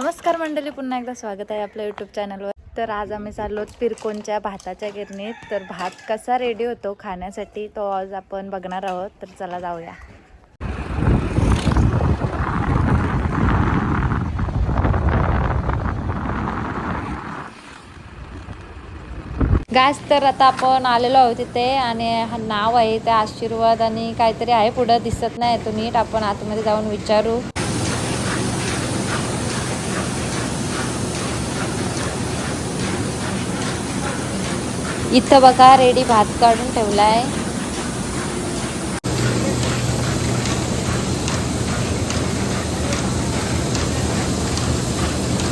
नमस्कार मंडळी पुन्हा एकदा स्वागत आहे आपल्या यूट्यूब चॅनलवर तर आज आम्ही चाललो पिरकोनच्या भाताच्या गिरणीत. तर भात कसा रेडी होतो खाण्यासाठी तो आज आपण बघणार आहोत. तर चला जाऊया. गॅस तर आता आपण आलेलो आहोत तिथे आणि हा नाव आहे ते आशीर्वाद आणि काहीतरी आहे पुढं. दिसत नाही तो नीट आपण आतमध्ये जाऊन विचारू. इथं बघा रेडी भात काढून ठेवला आहे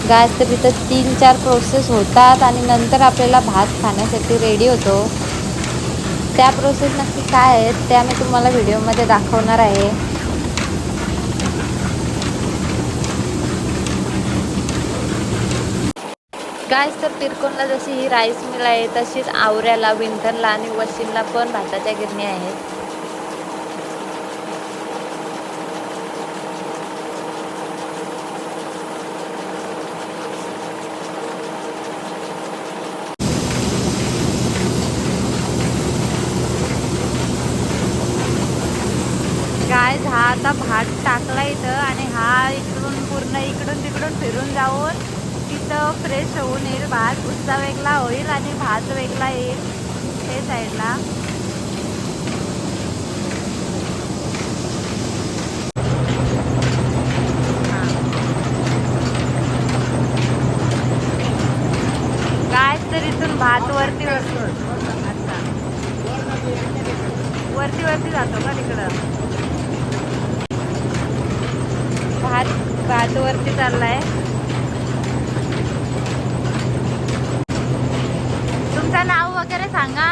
गॅस तर इथं तीन चार प्रोसेस होतात आणि नंतर आपल्याला भात खाण्यासाठी रेडी होतो. त्या प्रोसेस नक्की काय आहेत त्या मी तुम्हाला व्हिडिओमध्ये दाखवणार आहे. गायस तर तिरकोनला जशी ही राईस मिल आहे तशीच आवऱ्याला विंठरला आणि वशिनला पण भाताच्या गिरणी आहेत. गाय हा आता भात टाकला इथं आणि हा इकडून पूर्ण इकडून तिकडून फिरून जाऊन तिथं फ्रेश होऊन येईल भात उत्सा वेगळा होईल आणि भात वेगळा येईल. हे साईडला काय तर इथून भात वरती अच्छा. वरती वरती जातो का तिकडं? भात भात वरती चाललाय तुमचं नाव वगैरे सांगा.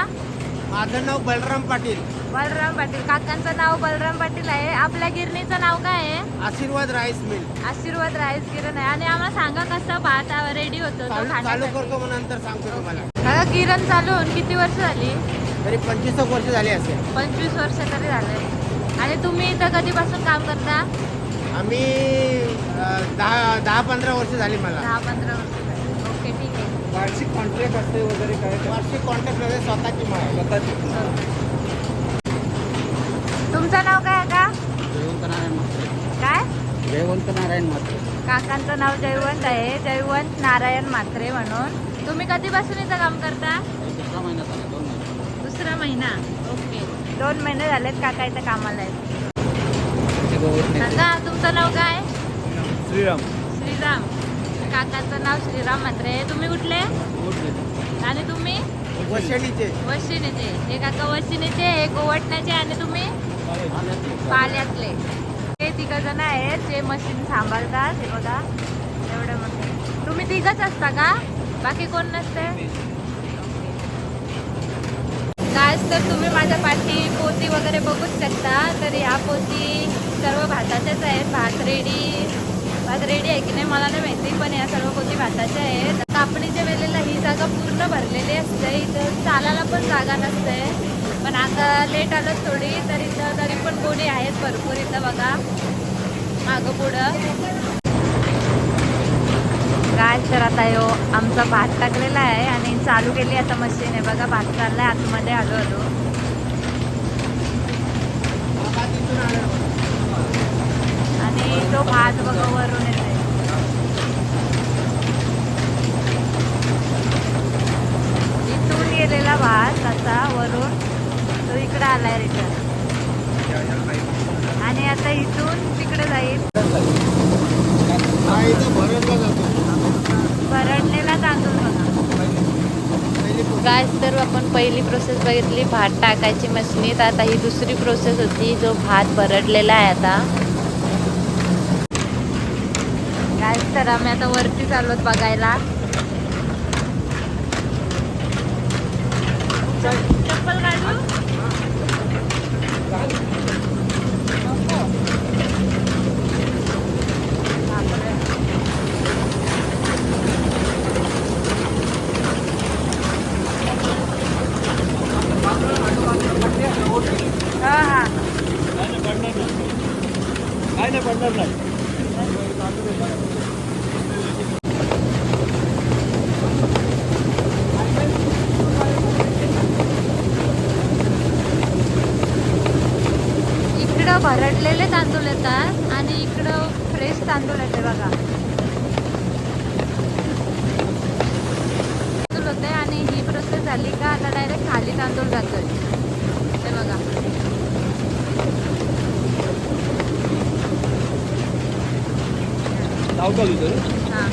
माझं नाव बलराम पाटील. बलराम पाटील. काकांचं नाव बलराम पाटील आहे. आपल्या गिरणीचं नाव काय आहे? Ashirwad rice mill. Ashirwad rice गिरण आहे. आणि आम्हाला सांगा कसं भात रेडी होतो तो चालू खाण्यासाठी करतो मग नंतर सांगतो तुम्हाला. किरण चालू होऊन किती वर्ष झाली? तरी पंचवीस एक वर्ष झाली असेल. पंचवीस वर्ष तरी झाले. आणि तुम्ही इथं कधीपासून काम करता? आम्ही अं, दहा दहा पंधरा वर्ष झाली मला. दहा पंधरा वर्ष. वार्षिक कॉन्ट्रॅक्ट असते वगैरे काय? वार्षिक कॉन्ट्रॅक्ट वगैरे स्वतःची स्वतःची. तुमचं नाव काय आहे का? जयवंत नारायण म्हात्रे. काय? जयवंत नारायण म्हात्रे. काकांचं नाव जयवंत आहे. जयवंत नारायण म्हात्रे म्हणून. तुम्ही कधीपासून इथं काम करता? दुसरा महिना झाला दोन महिने. दुसरा महिना? ओके. दोन महिने झालेत काका इथं कामाला आहेत. काका तुमचं नाव काय? श्रीराम. काकाचं नाव श्रीराम म्हात्रे तुम्ही कुठले? आणि तुम्ही? वशेलीचे वशिनीचे हे काका वशिनीचे हे गोवटण्याचे आणि तुम्ही? पाल्यातले हे तिघ जण आहेत जे मशीन सांभाळतात. हे बघा. एवढं मशीन तुम्ही तिघच असता का? बाकी कोण नसते? काय तर तुम्ही माझ्या पाठी पोती वगैरे बघूच शकता. तर ह्या पोती सर्व भाताच्याच आहेत. भात रेडी भात रेडी आहे की नाही मला नाही माहिती पण या सर्व गोष्टी भाताच्या आहेत. कापणीच्या वेळेला ही जागा पूर्ण भरलेली असते. इथं चालायला पण जागा नसते. पण आता लेट आलं थोडी तर इथं तरी पण कोणी आहेत भरपूर इथं बघा. मागं पुढं. काय तर आता यो आमचा भात टाकलेला आहे आणि चालू केली आता मशीन आहे. बघा भात चाललाय आतमध्ये आलो. आलो तो भात बघा वरून येते इथून गेलेला भात आता वरून तो इकडे आलाय रिटर्न आणि आता इथून तिकडे जाईल. भरडलेला तांदूळ बघा. गायस तर आपण पहिली प्रोसेस बघितली भात टाकायची मशनीत. आता ही दुसरी प्रोसेस होती जो भात भरडलेला आहे आता. गायस तर आम्ही आता वरती चाललोत बघायला. चप्पल. हा हा काय नाही पडणार नाही भरडलेले तांदूळ येतात आणि इकडं फ्रेश तांदूळ येते बघा तांदूळ होते आणि ही प्रोसेस झाली का आता डायरेक्ट खाली तांदूळ जातोय ते बघा. हा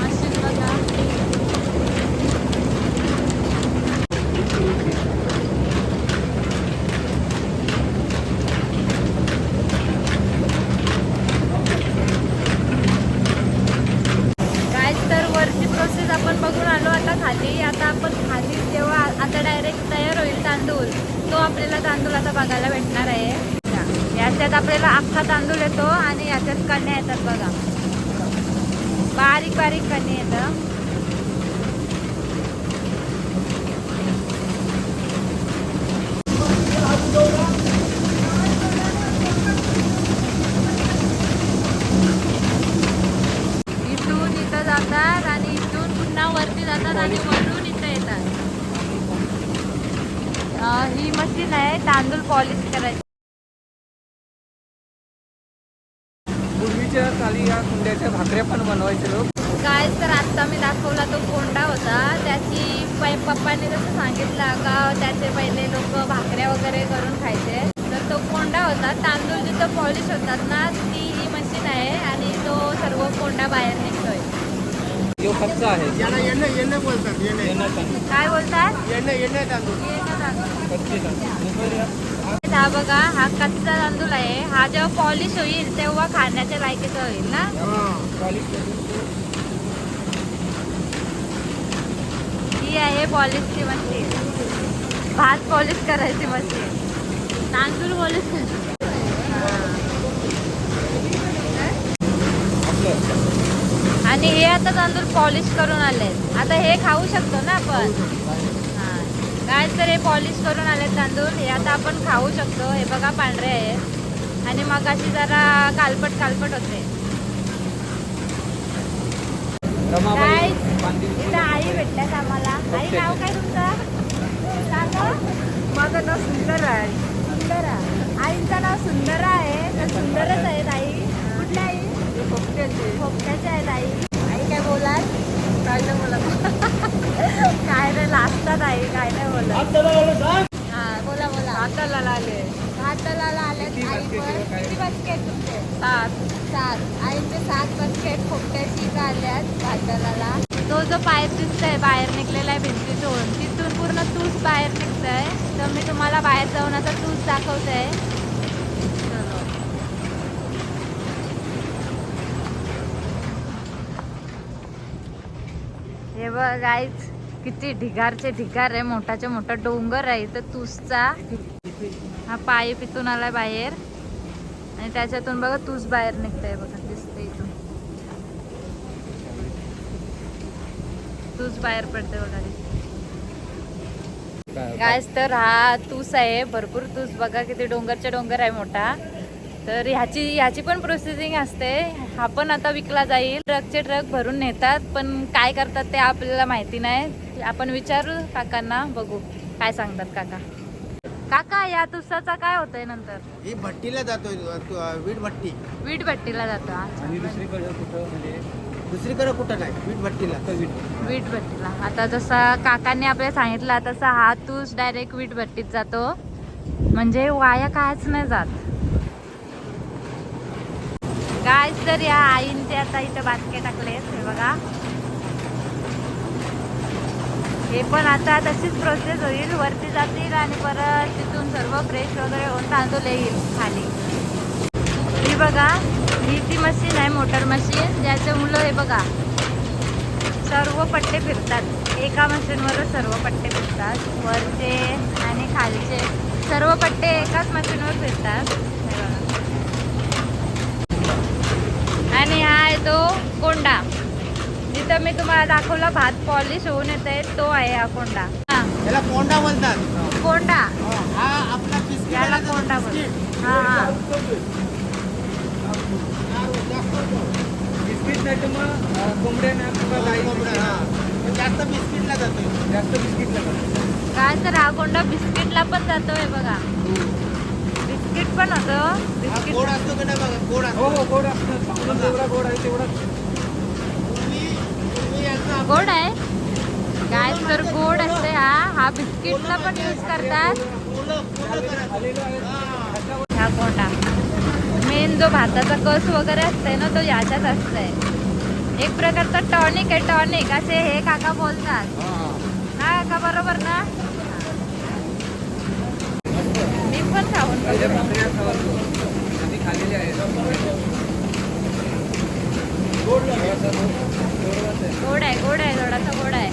मशीन बघा काय तर वरची प्रोसेस आपण बघून आलो आता खाली. आता आपण खाली जेव्हा आता डायरेक्ट तयार होईल तांदूळ तो आपल्याला तांदूळ आता बघायला भेटणार आहे. याच्यात आपल्याला अख्खा तांदूळ येतो आणि याच्यात कण्या येतात बघा. बारीक बारीक कण्या येतं आणि वरून इथं येतात. अं, ही मशीन आहे तांदूळ पॉलिश करायची. पूर्वीच्या काली या कुंड्याच्या भाकऱ्या पण बनवायचे लोक. काय तर आत्ता मी दाखवला तो कोंडा होता. त्याची पप्पांनी जसं सांगितलं का त्याचे पहिले लोक भाकऱ्या वगैरे करून खायचे. तर तो कोंडा होता. तांदूळ जिथं पॉलिश होतात ना ती ही मशीन आहे आणि तो सर्व कोंडा बाहेर निघतोय. जो कच्चा आहे. याला येणं येणं बोलतात येणं. यांना तांदूळ. काय बोलतात? येणं येणं तांदूळ. हे. कच्चे तांदूळ. या- हा बघा हा कच्चा तांदूळ आहे. हा जेव्हा पॉलिश होईल तेव्हा खाण्याच्या लायकीचा होईल ना? हां. पॉलिश ही आहे पॉलिशची मशीन. भात पॉलिश करायची मशीन. तांदूळ पॉलिश करायची आणि हे आता तांदूळ पॉलिश करून आले आता हे खाऊ शकतो ना आपण. हा. काय तर हे पॉलिश करून आले तांदूळ. हे आता आपण खाऊ शकतो. हे बघा पांढरे आहेत आणि मग अशी जरा कालपट कालपट होते. काय? इथं आई भेटल्यात आम्हाला. आई नाव काय तुमचं? सांगा. माझं नाव सुंदर आहे. सुंदर. आईचं नाव सुंदर आहे. तर सुंदरच आहेत आई. खोपट्याचे खोपट्याचे आहे आई आई काय बोलाल काय बोला काय नाही लाजतात आई काय नाही बोला हा बोला बोला हाताला आले. हाताला आले. आई पण किती बसके आहेत तुमचे सात सात आईचे सात बसके आहेत खोपट्याची आल्यात भाताला तो जो पाईप दिसतोय बाहेर निघलेला आहे भिंतीतून तिथून पूर्ण तूस बाहेर निघतंय. तर मी तुम्हाला बाहेर जाऊन आता तूस दाखवते हे बघ आईच किती ढिगारचे ढिगार आहे. मोठाच्या मोठा डोंगर आहे. इथं तूसचा हा पाईप इथून आलाय बाहेर. आणि त्याच्यातून बघा तूस बाहेर निघतंय बघा दिसते इथून. तूस बाहेर पडते बघा गायस तर हा तूस आहे. भरपूर तूस. बघा किती डोंगरच्या डोंगर आहे मोठा. तर ह्याची ह्याची पण प्रोसेसिंग असते. हा पण आता विकला जाईल. ट्रकचे ट्रक भरून नेतात पण काय करतात ते आपल्याला माहिती नाही. आपण विचारू काकांना बघू. काय सांगतात काका? काका या तुसाचा काय होतंय नंतर? ही भट्टीला जातोय तू- वीट भट्टी. वीट भट्टीला जातो. आणि. दुसरीकडे कुठं म्हणजे? दुसरीकडे कुठं नाही वीट भट्टीला. वीट भट्टीला. आता जसा काकांनी आपल्याला सांगितलं तसा हा तूस डायरेक्ट वीट भट्टीत जातो. म्हणजे वाया कायच नाही जात. काय तर या आईंचे आता इथं बातके टाकले हे बघा. हे पण आता तशीच प्रोसेस होईल वरती जातील आणि परत तिथून सर्व फ्रेश वगैरे होऊन तांदूळ येईल खाली. ही बघा ही ती मशीन आहे मोटर मशीन ज्याचे मुलं हे बघा. सर्व पट्टे फिरतात. एका मशीनवरच सर्व पट्टे फिरतात. वरचे आणि खालचे. सर्व पट्टे एकाच मशीनवर फिरतात हे बघा. आणि हा आहे तो कोंडा. जिथं मी तुम्हाला दाखवला भात पॉलिश होऊन येत आहे तो आहे हा कोंडा. हा. याला कोंडा बोलतात कोंडा. हा आपला बिस्किट याला कोंडा बिस्किट. बोलतात हा हा. हा, जास्त होतो. बिस्किट नाही तर मग अं, कोंबड्या ना किंवा हा, गाई कोंबड्या, हा. पण जास्त बिस्किटला जातो जास्त काय तर हा कोंडा बिस्किटला पण जातोय बघा. बिस्किट पण होतं हा बिस्किट गोड असतो की नाही बघा गोड हो असतो हो गोड असतं साबण जेवढा गोड आहे तेवढा गोड काय तर गोड असते हा. हा बिस्किटला पण यूज करतात. हा. कोंडा. मेन जो भाताचा कस वगैरे असतंय ना तो याच्यात असतंय एक प्रकारचा टॉनिक आहे टॉनिक. असे हे काका बोलतात. हा. काका बरोबर ना मी पण खाऊन त्याच्या बघते. भाकऱ्या खावायचो. आम्ही खाल्लेले आहेत थोडासा गोड आहे. गोड आहे गोडाचा थोडासा गोड आहे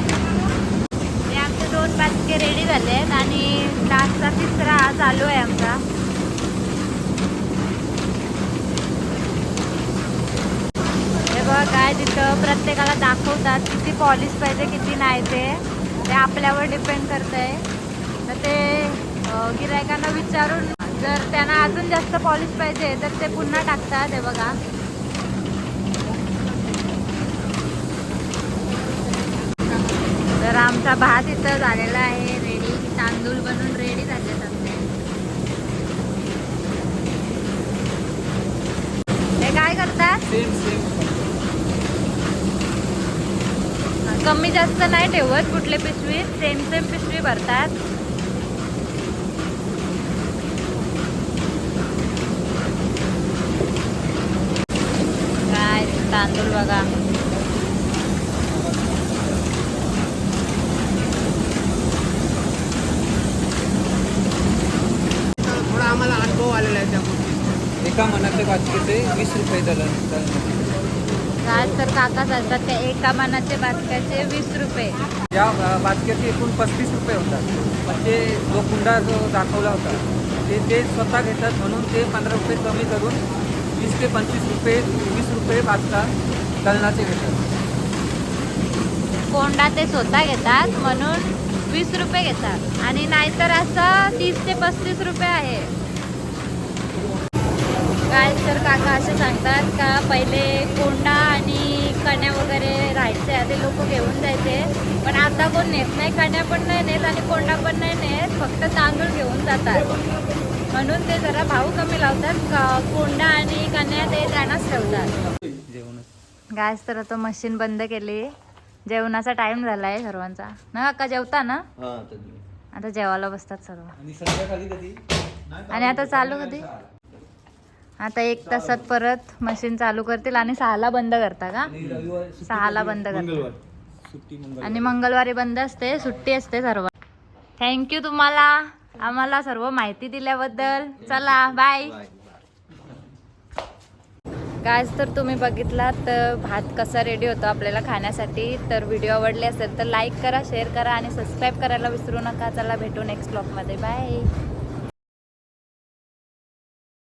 हे आमचे दोन बाचके रेडी झाले आहेत आणि लास्टचा तिसरा हा चालू आहे आमचा. हे बघा काय तिथं प्रत्येकाला दाखवतात किती पॉलिश पाहिजे किती नाही ते. ते आपल्यावर डिपेंड करत आहे तर ते गिरायकांना विचारून जर त्यांना अजून जास्त पॉलिश पाहिजे तर ते पुन्हा टाकतात हे बघा. तर आमचा भात इथं झालेला आहे रेडी तांदूळ बनून रेडी झालेत आमचे हे काय करतात कमी जास्त नाही ठेवत कुठले पिशवीत सेम सेम पिशवी भरतात. काय तांदूळ बघा थोडा आम्हाला अनुभव आलेला आहे त्या गोष्टी एका मनाचे बाचकेचे वीस रुपये दलन. काय तर काका सांगतात त्या एका मानाचे बासक्याचे वीस रुपये. या अ, बाचक्याचे एकूण पस्तीस रुपये होतात. म्हणजे जो कुंडा जो दाखवला होता ते ते स्वतः घेतात म्हणून ते पंधरा रुपये कमी करून वीस ते पंचवीस रुपये वीस रुपये बाचका दलनाचे घेतात. कोंडा ते स्वतः घेतात म्हणून वीस रुपये घेतात. आणि नाहीतर असं तीस ते पस्तीस रुपये आहे. काय तर काका असे सांगतात का पहिले कोंडा आणि कण्या वगैरे राहायचे ते लोक घेऊन जायचे. पण आता कोण नेत नाही कण्या पण नाही नेत आणि कोंडा पण नाही नेत फक्त तांदूळ घेऊन जातात. म्हणून ते जरा भाव कमी लावतात का- कोंडा आणि कण्या ते त्यांनाच ठेवतात. गॅस तर आता मशीन बंद केली. जेवणाचा टाइम झालाय सर्वांचा. ना काका जेवता ना? आता जेवायला बसतात सर्व. आणि संध्याकाळी कधी? आणि आता चालू कधी? आता एक तासात परत मशीन चालू करतील आणि सहाला बंद करता का? सहाला? बंद मंगळवार. आणि मंगळवारी बंद असते सुट्टी असते सर्व. थँक्यू तुम्हाला. आम्हाला सर्व माहिती दिल्याबद्दल. चला बाय गायज तर तुम्ही बघितलात तर भात कसा रेडी होतो आपल्याला खाण्यासाठी. तर व्हिडिओ आवडले असेल तर लाईक करा शेअर करा आणि सबस्क्राईब करायला विसरू नका. चला भेटू नेक्स्ट ब्लॉगमध्ये बाय